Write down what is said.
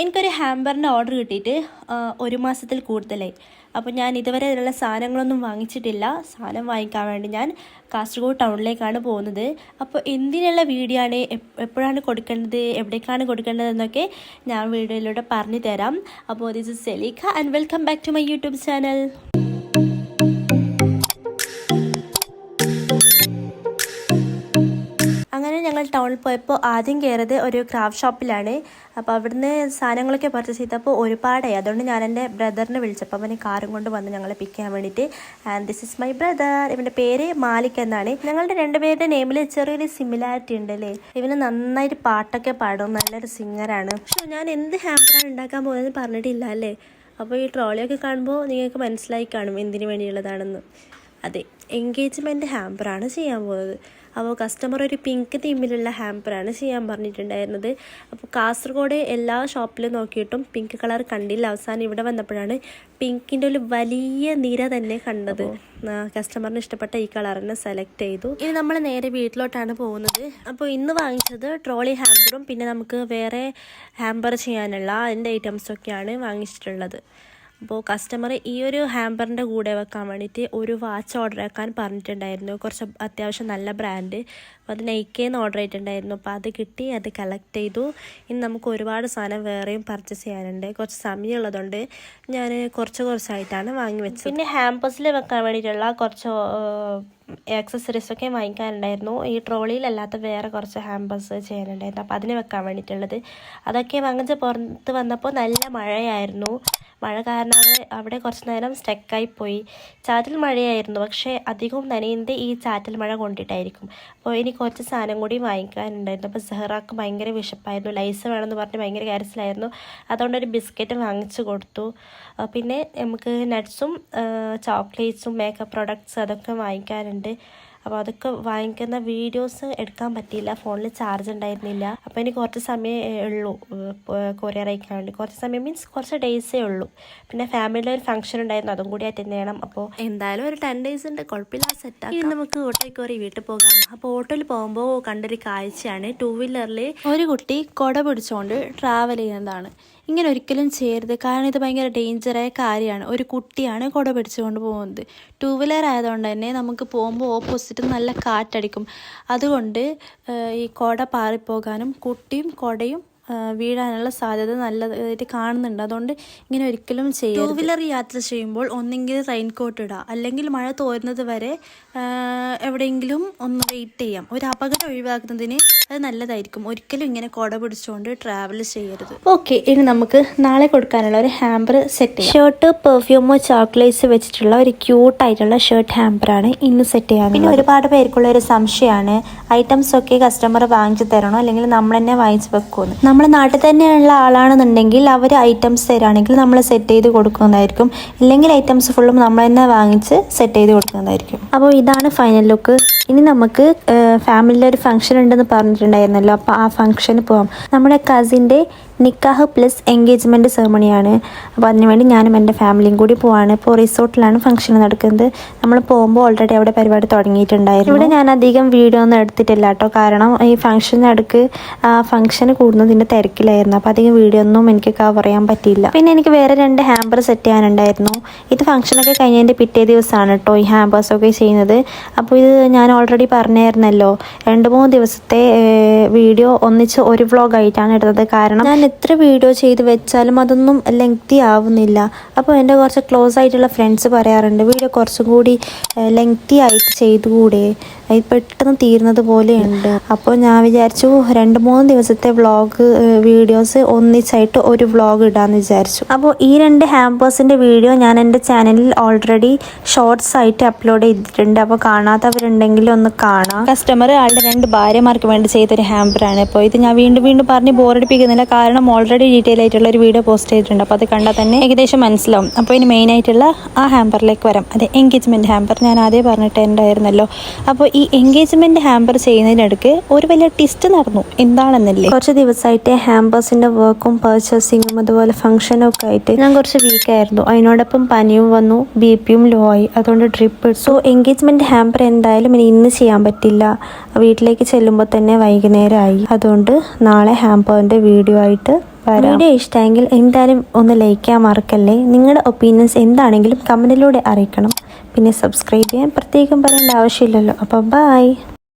എനിക്കൊരു ഹാമ്പറിന്റെ ഓർഡർ കിട്ടിയിട്ട് ഒരു മാസത്തിൽ കൂടുതലായി. അപ്പോൾ ഞാൻ ഇതുവരെ അതിനുള്ള സാധനങ്ങളൊന്നും വാങ്ങിച്ചിട്ടില്ല. സാധനം വാങ്ങിക്കാൻ വേണ്ടി ഞാൻ കാസർഗോഡ് ടൗണിലേക്കാണ് പോകുന്നത്. അപ്പോൾ എന്തിനുള്ള വീഡിയോ ആണ് എപ്പോഴാണ് കൊടുക്കേണ്ടത് എവിടേക്കാണ് കൊടുക്കേണ്ടത് എന്നൊക്കെ ഞാൻ വീഡിയോയിലൂടെ പറഞ്ഞു തരാം അപ്പോൾ this is Saleekha and welcome back to my YouTube channel ഞങ്ങൾ ടൗണിൽ പോയപ്പോൾ ആദ്യം കയറിയത് ഒരു ക്രാഫ്റ്റ് ഷോപ്പിലാണ് അപ്പോൾ അവിടുന്ന് സാധനങ്ങളൊക്കെ പർച്ചേസ് ചെയ്തപ്പോൾ ഒരുപാടായി. അതുകൊണ്ട് ഞാൻ എന്റെ ബ്രദറിനെ വിളിച്ചപ്പോൾ അവന് കാറും കൊണ്ട് വന്ന് ഞങ്ങളെ പിക്ക് ചെയ്യാൻ വേണ്ടിയിട്ട് and this is my brother ഇവന്റെ പേര് മാലിക് എന്നാണ്. ഞങ്ങളുടെ രണ്ടുപേരുടെ നെയിമിൽ ചെറിയൊരു സിമിലാരിറ്റി ഉണ്ട് അല്ലേ ഇവന് നന്നായിട്ട് പാട്ടൊക്കെ പാടും. നല്ലൊരു സിംഗറാണ് പക്ഷേ ഞാൻ എന്ത് ഹാമ്പറാണ് ഉണ്ടാക്കാൻ പോകുന്നത് പറഞ്ഞിട്ടില്ല അല്ലേ? അപ്പോൾ ഈ ട്രോളിയൊക്കെ കാണുമ്പോൾ നിങ്ങൾക്ക് മനസ്സിലായി കാണും എന്തിനു വേണ്ടിയുള്ളതാണെന്ന്. അതെ എൻഗേജ്മെന്റ് ഹാമ്പറാണ് ചെയ്യാൻ പോകുന്നത്. അപ്പോൾ കസ്റ്റമർ ഒരു പിങ്ക് തീമിലുള്ള ഹാമ്പറാണ് ചെയ്യാൻ പറഞ്ഞിട്ടുണ്ടായിരുന്നത്. അപ്പോൾ കാസർഗോഡ് എല്ലാ ഷോപ്പിലും നോക്കിയിട്ടും പിങ്ക് കളർ കണ്ടില്ല. അവസാനം ഇവിടെ വന്നപ്പോഴാണ് പിങ്കിന്റെ ഒരു വലിയ നിര തന്നെ കണ്ടത്. കസ്റ്റമറിന് ഇഷ്ടപ്പെട്ട ഈ കളറിനെ തന്നെ സെലക്ട് ചെയ്തു. ഇനി നമ്മൾ നേരെ വീട്ടിലോട്ടാണ് പോകുന്നത്. അപ്പോൾ ഇന്ന് വാങ്ങിച്ചത് ട്രോളി ഹാമ്പറും പിന്നെ നമുക്ക് വേറെ ഹാമ്പർ ചെയ്യാനുള്ള അതിന്റെ ഐറ്റംസൊക്കെയാണ് വാങ്ങിച്ചിട്ടുള്ളത്. അപ്പോൾ കസ്റ്റമർ ഈ ഒരു ഹാമ്പറിന്റെ കൂടെ വെക്കാൻ വേണ്ടിയിട്ട് ഒരു വാച്ച് ഓർഡർ ആക്കാൻ പറഞ്ഞിട്ടുണ്ടായിരുന്നു. കുറച്ച് അത്യാവശ്യം നല്ല ബ്രാൻഡ് അപ്പോൾ അത് നൈക്കേന്ന് ഓർഡർ ചെയ്തിട്ടുണ്ടായിരുന്നു. അപ്പോൾ അത് കിട്ടി അത് കളക്ട് ചെയ്തു. ഇനി നമുക്ക് ഒരുപാട് സാധനം വേറെയും പർച്ചേസ് ചെയ്യാനുണ്ട്. കുറച്ച് സമയമുള്ളതുകൊണ്ട് ഞാൻ കുറച്ച് കുറച്ചായിട്ടാണ് വാങ്ങി വെച്ചത്. പിന്നെ ഹാമ്പേഴ്സിൽ വെക്കാൻ വേണ്ടിയിട്ടുള്ള കുറച്ച് ആക്സസറീസ് ഒക്കെ വാങ്ങിക്കാനുണ്ടായിരുന്നു. ഈ ട്രോളിയിലല്ലാത്ത വേറെ കുറച്ച് ഹാമ്പേഴ്സ് ചെയ്യാനുണ്ടായിരുന്നു. അപ്പോൾ അതിന് വെക്കാൻ വേണ്ടിയിട്ടുള്ളത്. അതൊക്കെ വാങ്ങിച്ച് പുറത്ത് വന്നപ്പോൾ നല്ല മഴയായിരുന്നു. മഴ കാരണം അവിടെ അവിടെ കുറച്ച് നേരം സ്റ്റക്കായി പോയി ചാറ്റൽ മഴയായിരുന്നു പക്ഷേ അധികവും നനയുന്നത് ഈ ചാറ്റൽ മഴ കൊണ്ടിട്ടായിരിക്കും. അപ്പോൾ ഇനി കുറച്ച് സാധനം കൂടി വാങ്ങിക്കാനുണ്ടായിരുന്നു. അപ്പോൾ സെഹ്റാക്ക് ഭയങ്കര വിശപ്പായിരുന്നു. ലൈസ് വേണമെന്ന് പറഞ്ഞ് ഭയങ്കര കാര്യത്തിലായിരുന്നു അതുകൊണ്ട് ഒരു ബിസ്ക്കറ്റ് വാങ്ങിച്ചു കൊടുത്തു. പിന്നെ നമുക്ക് നട്ട്സും ചോക്ലേറ്റ്സും മേക്കപ്പ് പ്രോഡക്ട്സ് അതൊക്കെ വാങ്ങിക്കാനുണ്ട്. അപ്പോൾ അതൊക്കെ വാങ്ങിക്കുന്ന വീഡിയോസ് എടുക്കാൻ പറ്റിയില്ല. ഫോണിൽ ചാർജ് ഉണ്ടായിരുന്നില്ല. അപ്പോൾ എനിക്ക് കുറച്ച് സമയം ഉള്ളൂ കൊറിയർ അയക്കാൻ വേണ്ടി. കുറച്ച് സമയം മീൻസ് കുറച്ച് ഡേയ്സേ ഉള്ളൂ. പിന്നെ ഫാമിലിയിൽ ഒരു ഫംഗ്ഷൻ ഉണ്ടായിരുന്നു അതും കൂടി അറ്റൻഡ് ചെയ്യണം. അപ്പോൾ എന്തായാലും ഒരു ടെൻ ഡേയ്സ് ഉണ്ട്. കുഴപ്പമില്ല സെറ്റ് ഇനി നമുക്ക് ഓട്ടോയിൽ കയറി വീട്ടിൽ പോകാം. അപ്പോൾ ഓട്ടോയിൽ പോകുമ്പോൾ കണ്ടൊരു കാഴ്ചയാണ് ടൂ വീലറിൽ ഒരു കുട്ടി കൊട പിടിച്ചുകൊണ്ട് ട്രാവൽ ചെയ്യുന്നതാണ്. ഇങ്ങനെ ഒരിക്കലും ചെയ്യരുത്. കാരണം ഇത് ഭയങ്കര ഡേഞ്ചറായ കാര്യമാണ്. ഒരു കുട്ടിയാണ് കുട പിടിച്ചുകൊണ്ട് പോകുന്നത്. ടൂ വീലർ ആയതുകൊണ്ട് തന്നെ നമുക്ക് പോകുമ്പോൾ ഓപ്പോസിറ്റ് നല്ല കാറ്റടിക്കും. അതുകൊണ്ട് ഈ കുട പാറിപ്പോകാനും കുട്ടിയും കുടയും വീഴാനുള്ള സാധ്യത നല്ലതായിട്ട് കാണുന്നുണ്ട്. അതുകൊണ്ട് ഇങ്ങനെ ഒരിക്കലും ചെയ്യും ടൂ വീലർ യാത്ര ചെയ്യുമ്പോൾ ഒന്നെങ്കിൽ റെയിൻ കോട്ട് ഇടുക അല്ലെങ്കിൽ മഴ തോരുന്നത് വരെ എവിടെയെങ്കിലും ഒന്ന് വെയിറ്റ് ചെയ്യാം. ഒരു അപകടം ഒഴിവാക്കുന്നതിന് അത് നല്ലതായിരിക്കും. ഒരിക്കലും ഇങ്ങനെ കുട പിടിച്ചുകൊണ്ട് ട്രാവൽ ചെയ്യരുത്. ഓക്കെ ഇനി നമുക്ക് നാളെ കൊടുക്കാനുള്ള ഒരു ഹാമ്പർ സെറ്റ് ചെയ്യാം. ഷർട്ട് പെർഫ്യൂമോ ചോക്ലേറ്റ്സ് വെച്ചിട്ടുള്ള ഒരു ക്യൂട്ട് ആയിട്ടുള്ള ഷർട്ട് ഹാമ്പറാണ് ഇന്ന് സെറ്റ് ചെയ്യാൻ പിന്നെ ഒരുപാട് പേർക്കുള്ള ഒരു സംശയമാണ്. ഐറ്റംസ് ഒക്കെ കസ്റ്റമർ വാങ്ങിച്ചു തരണോ? അല്ലെങ്കിൽ നമ്മൾ തന്നെ വാങ്ങിച്ചു വെക്കുമെന്ന് നമ്മുടെ നാട്ടിൽ തന്നെയുള്ള ആളാണെന്നുണ്ടെങ്കിൽ അവർ ഐറ്റംസ് തരാണെങ്കിൽ നമ്മൾ സെറ്റ് ചെയ്ത് കൊടുക്കുന്നതായിരിക്കും. ഇല്ലെങ്കിൽ ഐറ്റംസ് ഫുള്ളും നമ്മൾ തന്നെ വാങ്ങിച്ച് സെറ്റ് ചെയ്ത് കൊടുക്കുന്നതായിരിക്കും. അപ്പോൾ ഇതാണ് ഫൈനൽ ലുക്ക് ഇനി നമുക്ക് ഫാമിലിയിൽ ഒരു ഫംഗ്ഷൻ ഉണ്ടെന്ന് പറഞ്ഞിട്ടുണ്ടായിരുന്നല്ലോ. അപ്പോൾ ആ ഫംഗ്ഷന് പോവാം. നമ്മുടെ കസിന്റെ നിക്കാഹ് പ്ലസ് എൻഗേജ്മെന്റ് സെറമണിയാണ് അപ്പോൾ അതിനുവേണ്ടി ഞാനും എന്റെ ഫാമിലിയും കൂടി പോവാണ്. ഇപ്പോൾ റിസോർട്ടിലാണ് ഫംഗ്ഷൻ നടക്കുന്നത്. നമ്മൾ പോകുമ്പോൾ ഓൾറെഡി അവിടെ പരിപാടി തുടങ്ങിയിട്ടുണ്ടായിരുന്നു. ഇവിടെ ഞാൻ അധികം വീഡിയോ ഒന്നും എടുത്തിട്ടില്ല കേട്ടോ. കാരണം ഈ ഫംഗ്ഷനടുക്ക് ആ ഫംഗ്ഷന് കൂടുന്നതിന്റെ തിരക്കിലായിരുന്നു. അപ്പോൾ അധികം വീഡിയോ ഒന്നും എനിക്ക് കവർ ചെയ്യാൻ പറ്റിയില്ല. പിന്നെ എനിക്ക് വേറെ രണ്ട് ഹാമ്പർ സെറ്റ് ചെയ്യാനുണ്ടായിരുന്നു. ഇത് ഫംഗ്ഷനൊക്കെ കഴിഞ്ഞതിന്റെ പിറ്റേ ദിവസമാണ് കേട്ടോ ഈ ഹാമ്പേഴ്സൊക്കെ ചെയ്യുന്നത്. അപ്പോൾ ഇത് ഞാൻ ഓൾറെഡി പറഞ്ഞായിരുന്നല്ലോ. രണ്ട് മൂന്ന് ദിവസത്തെ വീഡിയോ ഒന്നിച്ച് ഒരു വ്ളോഗ് ആയിട്ടാണ് എടുത്തത് കാരണം ഞാൻ എത്ര വീഡിയോ ചെയ്ത് വെച്ചാലും അതൊന്നും ലെങ്തി ആവുന്നില്ല. അപ്പോൾ എന്റെ കുറച്ച് ക്ലോസ് ആയിട്ടുള്ള ഫ്രണ്ട്സ് പറയാറുണ്ട് വീഡിയോ കുറച്ചും കൂടി ലെങ്തി ആയിട്ട് ചെയ്തുകൂടെ? പെട്ടെന്ന് തീരുന്നത് പോലെയുണ്ട്. അപ്പോൾ ഞാൻ വിചാരിച്ചു രണ്ട് മൂന്ന് ദിവസത്തെ വ്ളോഗ് വീഡിയോസ് ഒന്നിച്ചായിട്ട് ഒരു വ്ളോഗ് ഇടാമെന്ന് വിചാരിച്ചു. അപ്പോൾ ഈ രണ്ട് ഹാമ്പേഴ്സിന്റെ വീഡിയോ ഞാൻ എന്റെ ചാനലിൽ ഓൾറെഡി ഷോർട്സ് ആയിട്ട് അപ്ലോഡ് ചെയ്തിട്ടുണ്ട്. അപ്പോൾ കാണാത്തവരുണ്ടെങ്കിൽ ഒന്ന് കാണാം. കസ്റ്റമർ ആളുടെ രണ്ട് ഭാര്യമാർക്ക് വേണ്ടി ചെയ്തൊരു ഹാമ്പറാണ് അപ്പോൾ ഇത് ഞാൻ വീണ്ടും വീണ്ടും പറഞ്ഞ് ബോറടിപ്പിക്കുന്നില്ല കാരണം ഓൾറെഡി ഡീറ്റെയിൽ ആയിട്ടുള്ള ഒരു വീഡിയോ പോസ്റ്റ് ചെയ്തിട്ടുണ്ട്. അപ്പോൾ അത് കണ്ടാൽ തന്നെ ഏകദേശം മനസ്സിലാവും. അപ്പോൾ ഇനി മെയിൻ ആയിട്ടുള്ള ആ ഹാമ്പറിലേക്ക് വരാം. അതെ എൻഗേജ്മെന്റ് ഹാമ്പർ ഞാൻ ആദ്യം പറഞ്ഞിട്ട് ഉണ്ടായിരുന്നല്ലോ അപ്പോൾ ഈ എൻഗേജ്മെന്റ് ഹാമ്പർ ചെയ്യുന്നതിനിടയ്ക്ക് ഒരു വലിയ ടിസ്റ്റ് നടന്നു. എന്താണെന്നല്ലേ? കുറച്ച് ദിവസമായിട്ട് ഹാമ്പേഴ്സിന്റെ വർക്കും പർച്ചേസിങ്ങും അതുപോലെ ഫംഗ്ഷനും ഒക്കെ ആയിട്ട് ഞാൻ കുറച്ച് വീക്കായിരുന്നു അതിനോടൊപ്പം പനിയും വന്നു. ബി പിയും ലോ ആയി. അതുകൊണ്ട് ഡ്രിപ്പ് സോ എൻഗേജ്മെന്റ് ഹാമ്പർ എന്തായാലും ഇനി ഇന്ന് ചെയ്യാൻ പറ്റില്ല. വീട്ടിലേക്ക് ചെല്ലുമ്പോൾ തന്നെ വൈകുന്നേരമായി. അതുകൊണ്ട് നാളെ ഹാമ്പറിന്റെ വീഡിയോ ആയിട്ട് വീഡിയോ ഇഷ്ടമെങ്കിൽ എന്തായാലും ഒന്ന് ലൈക്ക് ചെയ്യാൻ മറക്കല്ലേ? നിങ്ങളുടെ ഒപ്പീനിയൻസ് എന്താണെങ്കിലും കമന്റിലൂടെ അറിയിക്കണം. പിന്നെ സബ്സ്ക്രൈബ് ചെയ്യാൻ പ്രത്യേകം പറയേണ്ട ആവശ്യമില്ലല്ലോ. അപ്പോൾ ബൈ